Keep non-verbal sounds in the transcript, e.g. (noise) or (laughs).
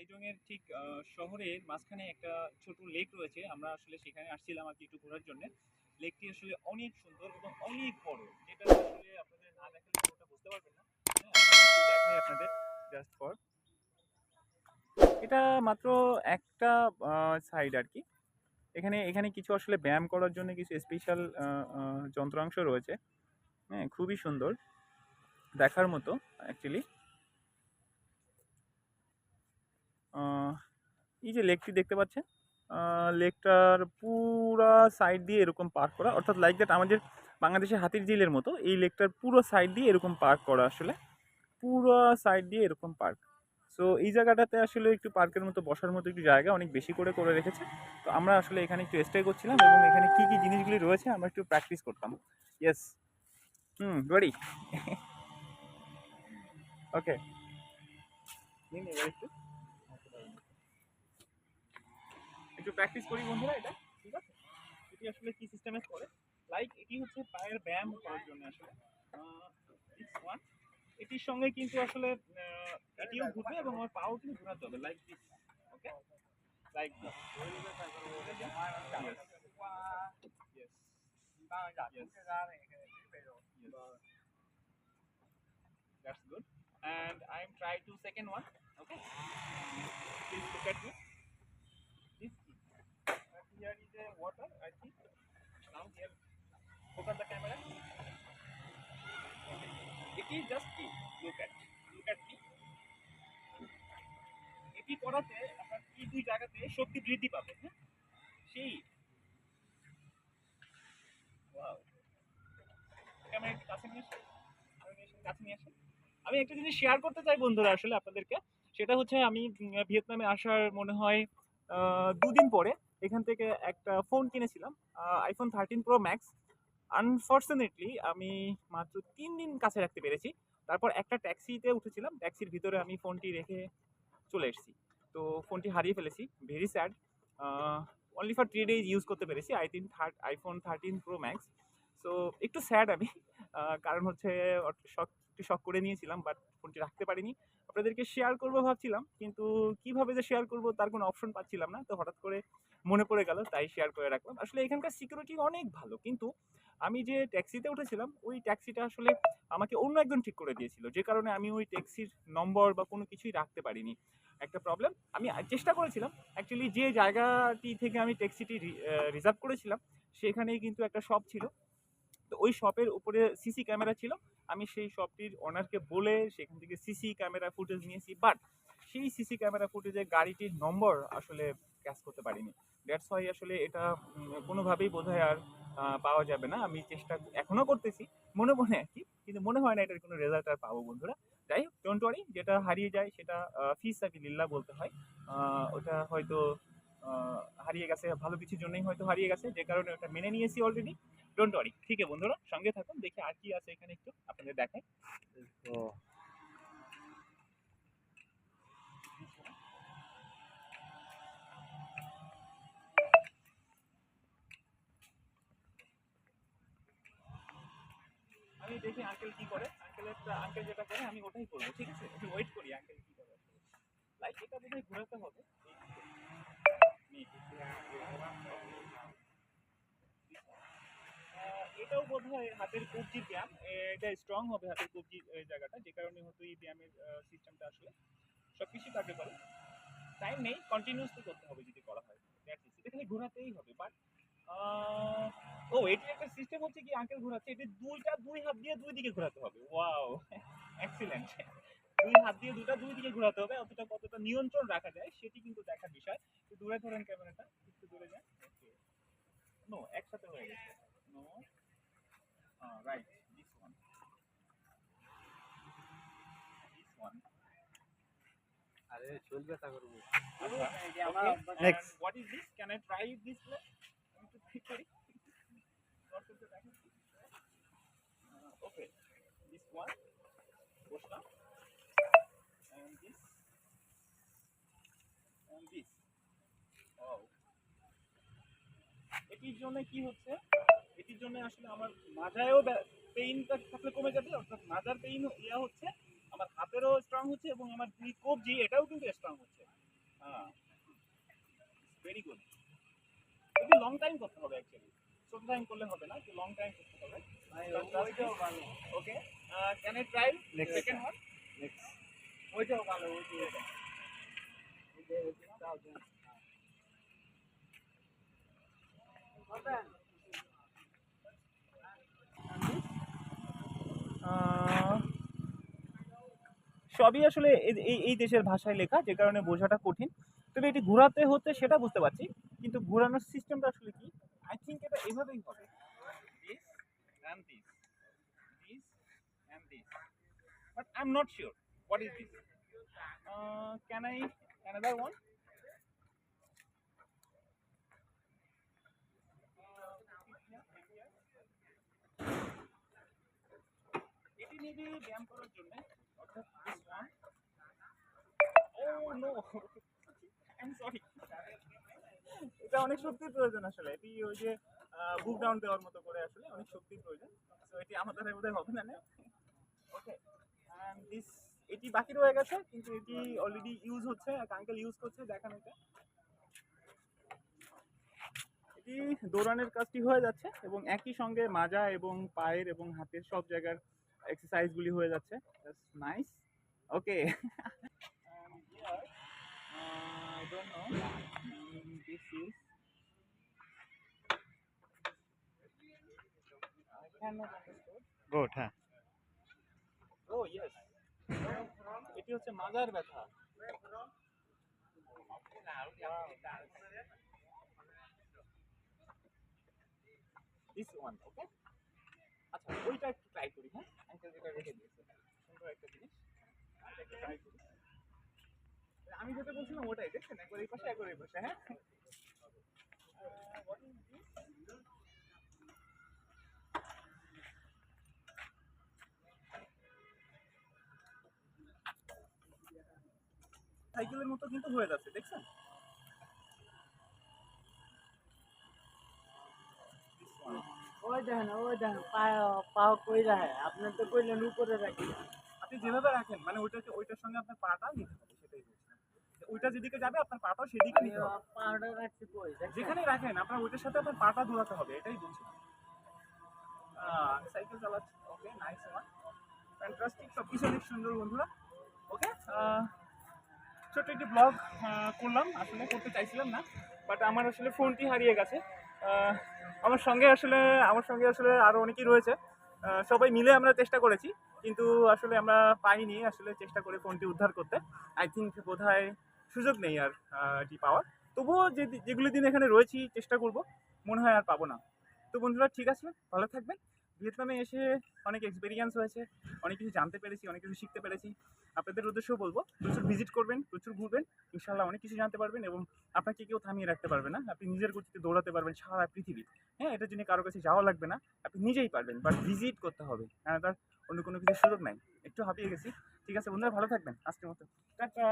এর ঠিক শহরের মাঝখানে একটা ছোট লেক রয়েছে। আমরা আসলে সেখানে আসছিলাম আর কি একটু ঘোরার জন্য। লেকটি আসলে অনেক সুন্দর এবং অনেক বড় যেটা আসলে আপনাদের না দেখালে ওটা বুঝতে পারবেন না। হ্যাঁ, দেখাই আপনাদের জাস্ট ফর এটা মাত্র একটা সাইড আর কি। এখানে এখানে কিছু আসলে ব্যায়াম করার জন্য কিছু স্পেশাল যন্ত্রাংশ রয়েছে। হ্যাঁ খুবই সুন্দর। দেখার মতো অ্যাকচুয়ালি এই যে লেকটি দেখতে পাচ্ছেন লেকটার পুরা সাইড দিয়ে এরকম পার্ক করা, অর্থাৎ লাইক দ্যাট আমাদের বাংলাদেশের হাতির ঝিলের মতো এই লেকটার পুরো সাইড দিয়ে এরকম পার্ক করা আসলে, পুরো সাইড দিয়ে এরকম পার্ক সো এই জায়গাটাতে আসলে একটু পার্কের মতো বসার মতো একটু জায়গা অনেক বেশি করে করে রেখেছে। তো আমরা আসলে এখানে একটু স্টে করছিলাম এবং এখানে কী কী জিনিসগুলি রয়েছে আমরা একটু প্র্যাকটিস করতাম। ইয়েস হুম ওকে নিন এবার একটু একটু প্র্যাকটিস করি বন্ধুরা এটা, ঠিক আছে এটি আসলে কি সিস্টেমে করে লাইক এটি হচ্ছে পায়ের ব্যায়াম করার জন্য আসলে ওয়ান এটির সঙ্গে কিন্তু আসলে এটিও ঘুরবে এবং আমার পাও কিন্তু ঘোরাতে হবে like this okay like this That's good. And I'm try to second one. Okay. Please look at me. Here is a water, I think. Now here, focus the camera. Okay. It is just key. Look at. Look at me. এটি করাতে আপনার এই দুই জায়গাতে শক্তি বৃদ্ধি পাবে হ্যাঁ সেই ক্যামেরা একটু কাছে নিয়ে আসুন কাছে নিয়ে আসুন আমি একটা জিনিস শেয়ার করতে চাই বন্ধুরা আসলে আপনাদেরকে সেটা হচ্ছে আমি ভিয়েতনামে আসার মনে হয় দুদিন পরে এখান থেকে একটা ফোন কিনেছিলাম iPhone thirteen pro max unfortunately আমি মাত্র তিন দিন কাছে রাখতে পেরেছি। তারপর একটা ট্যাক্সিতে উঠেছিলাম ট্যাক্সির ভিতরে আমি ফোনটি রেখে চলে এসেছি। তো ফোনটি হারিয়ে ফেলেছি very sad only for three days use করতে পেরেছি I think third iPhone thirteen pro max so একটু স্যাড আমি। কারণ হচ্ছে শখ, একটু শখ করে নিয়েছিলাম বাট ফোনটি রাখতে পারিনি। আপনাদেরকে শেয়ার করব ভাবছিলাম, কিন্তু কীভাবে যে শেয়ার করব তার কোনো অপশন পাচ্ছিলাম না। তো হঠাৎ করে মনে পড়ে গেল, তাই শেয়ার করে রাখলাম। আসলে এখানকার সিকিউরিটি অনেক ভালো, কিন্তু আমি যে ট্যাক্সিতে উঠেছিলাম, ওই ট্যাক্সিটা আসলে আমাকে অন্য একজন ঠিক করে দিয়েছিল। যে কারণে আমি ওই ট্যাক্সির নম্বর বা কোনো কিছুই রাখতে পারিনি। একটা প্রবলেম আমি চেষ্টা করেছিলাম। অ্যাকচুয়ালি যে জায়গাটি থেকে আমি ট্যাক্সিটি রিজার্ভ করেছিলাম, সেখানেই কিন্তু একটা শপ ছিল। তো ওই শপের উপরে সিসি ক্যামেরা ছিল। আমি সেই শপটির ওনারকে বলে সেখান থেকে সিসি ক্যামেরা ফুটেজ নিয়েছি। বাট সেই সিসি ক্যামেরা ফুটেজে গাড়িটির নম্বর আসলে ক্যাচ করতে পারিনি। দ্যাটস ওয়াই আসলে এটা কোনোভাবেই বোধহয় আর পাওয়া যাবে না। আমি চেষ্টা এখনও করতেছি। মনে মনে আর কি, কিন্তু মনে হয় না এটার কোনো রেজাল্ট আর পাবো বন্ধুরা। যাই হোক ডোন্ট ওয়ারি যেটা হারিয়ে যায় সেটা ফিস লিল্লা বলতে হয়। ওটা হয়তো হারিয়ে গেছে, ভালো কিছুর জন্যই হয়তো হারিয়ে গেছে। যে কারণে ওটা মেনে নিয়েছি অলরেডি ডোন্ট ওয়ারি ঠিক আছে বন্ধুরা, সঙ্গে থাকুন, দেখি আর কি আছে এখানে একটু আপনাদের দেখাই। আমি দেখি আঙ্কেল কি করে। আঙ্কেলের আঙ্কেল যেটা করে, আমি ওটাই করব, ঠিক আছে? ওয়েট করি আঙ্কেল কি করে। লাইক এটা বোধহয় ঘোরাতে হবে। এটাও বোধ হয় হাতের কবজির ব্যায়াম। এটা স্ট্রং হবে হাতের কবজির এই জায়গাটা, যে কারণে হয়তো এই ব্যায়ামের সিস্টেমটা আসলে সব কিছু কাজে করে টাইম নেই কন্টিনিউসলি করতে হবে যদি করা হয়। That's it. এটা খালি ঘোরাতেই হবে বাট ও, এটি একটা সিস্টেম হচ্ছে কি আঙ্কেল ঘোরাচ্ছে, এটি দুইটা দুই হাত দিয়ে দুই দিকে ঘোরাতে হবে। ওয়াও এক্সিলেন্ট দুই হাত দিয়ে দুটা দুই দিকে ঘোরাতে হবে, অতটা কতটা নিয়ন্ত্রণ রাখা যায়, সেটি কিন্তু দেখার বিষয়। দূরে ধরেন ক্যামেরাটা, একটু দূরে যান। নো একসাথে হয়ে গেছে। No right this one this one আরে চুল ব্যথা করব Next. What is this? Can I try this place? আমি একটু ঠিক করি। Uh. This one. বসলাম। And this. And this. Wow. এটির জন্য কি হচ্ছে এটির জন্য আসলে আমার মাজায়ও পেইনটা থাকলে কমে যাবে অর্থাৎ মাজার পেইন ইয়া হচ্ছে আমার হাতেরও স্ট্রং হচ্ছে এবং আমার দুই কবজি এটাও কিন্তু স্ট্রং হচ্ছে। দ্বিগুণ একটু লং টাইম করতে হবে অ্যাকচুয়ালি ছোট টাইম করলে হবে না একটু লং টাইম করতে হবে। ওইটাও ভালো। Okay can I try Next. Second one next ওইটাও ভালো ওইটাও আহ, সবই আসলে এই- এই দেশের ভাষায় লেখা, যে কারণে বোঝাটা কঠিন। তবে এটি ঘোরাতে হচ্ছে সেটা বুঝতে পারছি, কিন্তু ঘোরানোর সিস্টেমটা আসলে কি? আই থিঙ্ক এটা এভাবেই হবে। This and this this and this but I am not sure what is this can I another one নেবে, ব্যায়াম করার জন্য। one. Oh. এটা অনেক শক্তির প্রয়োজন আসলে। এটি ওই যে বুক ডাউন দেওয়ার মতো করে আসলে অনেক শক্তির প্রয়োজন। তো এটি আমাদের বোধহয় হবে না ওকে দিস এটি বাকি রয়ে গেছে, কিন্তু এটি অলরেডি ইউজ হচ্ছে, এক আঙ্কেল ইউজ করছে, দেখান এটা। এটি দৌড়ানোর কাজটি হয়ে যাচ্ছে এবং একই সঙ্গে মাজা এবং পায়ের এবং হাতের সব জায়গার এক্সারসাইজগুলি হয়ে যাচ্ছে nice okay (laughs) I don't know. This is. I cannot understand. গোট হ্যাঁ Oh yes. এটি হচ্ছে মাজার ব্যথা দিস ওয়ান ওকে আচ্ছা ওইটা একটু ট্রাই করি হ্যাঁ? আঙ্কেল যেটা রেখে দিয়েছে, সুন্দর একটা জিনিস। একটু ট্রাই করি। আমি যেটা বলছিলাম, ওটাই, দেখছেন? একবার এই পাশে, একবার এই পাশে হ্যাঁ? সাইকেলের মতো কিন্তু হয়ে যাচ্ছে, দেখছেন? ওই দেখেন ওই দেখেন পায়ে পা কই রাখে আপনি তো কইলেন উপরে রাখি। আপনি যেভাবে রাখেন মানে ওইটাকে ওইটার সঙ্গে আপনার পাটা নিতে হবে সেটাই ওইটা যেদিকে যাবে আপনার পাটাও সেদিকে নিতে হবে। পাউডা রাখছি কই? যেখানেই রাখেন আপনার ওইটার সাথে আপনার পাটা দৌড়াতে হবে এটাই আমি সাইকেল চালাচ্ছি। ওকে নাইস ওয়ান ফ্যান্টাস্টিক সব কিছু অনেক সুন্দর বন্ধুরা। ওকে ছোট্ট একটি ব্লগ করলাম। আসলে করতে চাইছিলাম না বাট আমার আসলে ফোনটি হারিয়ে গেছে। আমার সঙ্গে আসলে, আমার সঙ্গে আসলে আরও অনেকেই রয়েছে। সবাই মিলে আমরা চেষ্টা করেছি, কিন্তু আসলে আমরা পাইনি আসলে চেষ্টা করে ফোনটি উদ্ধার করতে। আই থিঙ্ক বোধ সুযোগ নেই আর এটি পাওয়ার। তবুও যে যেগুলো দিন এখানে রয়েছি, চেষ্টা করব, মনে হয় আর পাবো না। তো বন্ধুরা, ঠিক আছে, ভালো থাকবেন। ভিয়েতনামে এসে অনেক এক্সপিরিয়েন্স হয়েছে, অনেক কিছু জানতে পেরেছি, অনেক কিছু শিখতে পেরেছি। আপনাদের উদ্দেশ্যেও বলব, প্রচুর ভিজিট করবেন, প্রচুর ঘুরবেন ইনশাল্লাহ অনেক কিছু জানতে পারবেন এবং আপনাকে কেউ থামিয়ে রাখতে পারবে না। আপনি নিজের গতিতে দৌড়াতে পারবেন সারা পৃথিবী। হ্যাঁ এটার জন্য কারও কাছে যাওয়া লাগবে না, আপনি নিজেই পারবেন বাট ভিজিট করতে হবে। হ্যাঁ তার অন্য কোনো কিছু সুযোগ নাই। একটু হাঁপিয়ে গেছি। ঠিক আছে, বন্ধুরা, ভালো থাকবেন। আজকের মতো। টাটা।